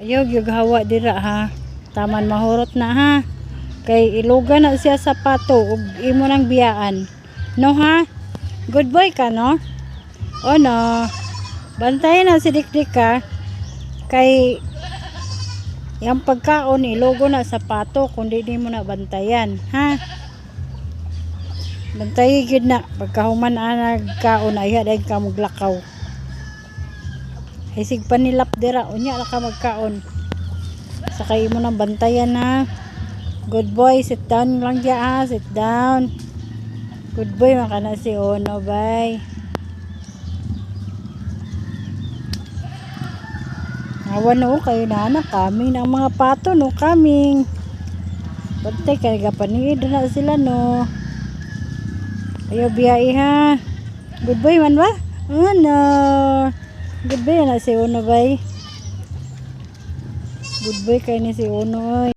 Ayaw gyud hawa dira ha. Taman mahurot na ha. Kay iluga na siya sa pato ug imo nang biyaan. No ha? Good boy ka no? O no? Bantayan na si Dikdik ka. Kay yung pagkaon ilugo na sa pato kundi di mo na bantayan. Ha? Bantayi gyud na pagkahuman ana kaon ay dahil ka maglakaw. Hisig pa nilap dira unya ra ka magkaon. Sakay mo nang bantayan ha. Good boy, sit down lang diya ha, sit down. Good boy maka na si Ono, bye. Awan no, kayo na na, kaming ng mga pato no, kaming. Bantay, kaya panid na sila no. Ayaw biyai ha. Good boy man ba? Ano? Good boy na si Ono, bye. Good boy kayo ni si Ono, oy.